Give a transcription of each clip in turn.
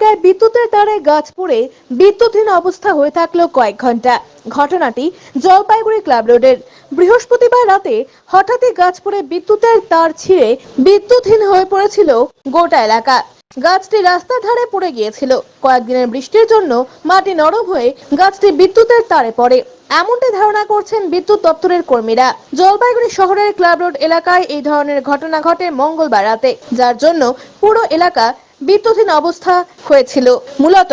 জায়গায় বিদ্যুতের তারে গাছ পড়ে বিদ্যুৎহীন অবস্থা হয়ে থাকল কয়েক ঘণ্টা। ঘটনাটি জলপাইগুড়ি ক্লাব রোডের। বৃহস্পতিবার রাতে হঠাৎই গাছ পড়ে বিদ্যুতের তার ছিঁড়ে বিদ্যুৎহীন হয়ে পড়েছিল গোটা এলাকা। গাছটি রাস্তার ধারে পড়ে গিয়েছিল। কয়েকদিনের বৃষ্টির জন্য মাটি নরম হয়ে গাছটি বিদ্যুতের তারে পড়ে। এমনটাই ধারণা করছেন বিদ্যুৎ দপ্তরের কর্মীরা। জলপাইগুড়ি শহরের ক্লাব রোড এলাকায় এই ধরনের ঘটনা ঘটে মঙ্গলবার রাতে, যার জন্য পুরো এলাকা বিদ্যুৎহীন অবস্থা হয়েছিল। মূলত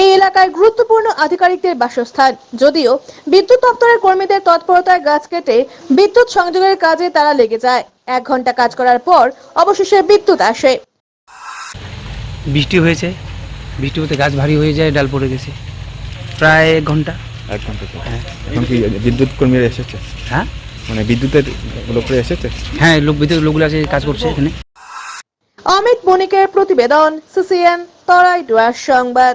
এই এলাকায় গুরুত্বপূর্ণ আধিকারিকদের বাসস্থান। যদিও বিদ্যুৎ দপ্তরের কর্মীদের তৎপরতায় গাছ কেটে বিদ্যুৎ সংযোগের কাজে তারা লেগে যায়। এক ঘণ্টা কাজ করার পর অবশেষে বিদ্যুৎ আসে। বৃষ্টি হয়েছে বৃষ্টি হতে গাছ ভারী হয়ে যায় ডাল পড়ে গেছে। প্রায় এক ঘণ্টা। এক ঘণ্টা হ্যাঁ। এখন কি বিদ্যুৎ কর্মীরা এসেছে? হ্যাঁ? মানে বিদ্যুতের লোকরা এসেছে? হ্যাঁ লোক বিদ্যুৎ লোকগুলো আছে কাজ করছে এখানে। অমিত বণিকের প্রতিবেদন সিসিএন তরাই ডুয়ার সংবাদ।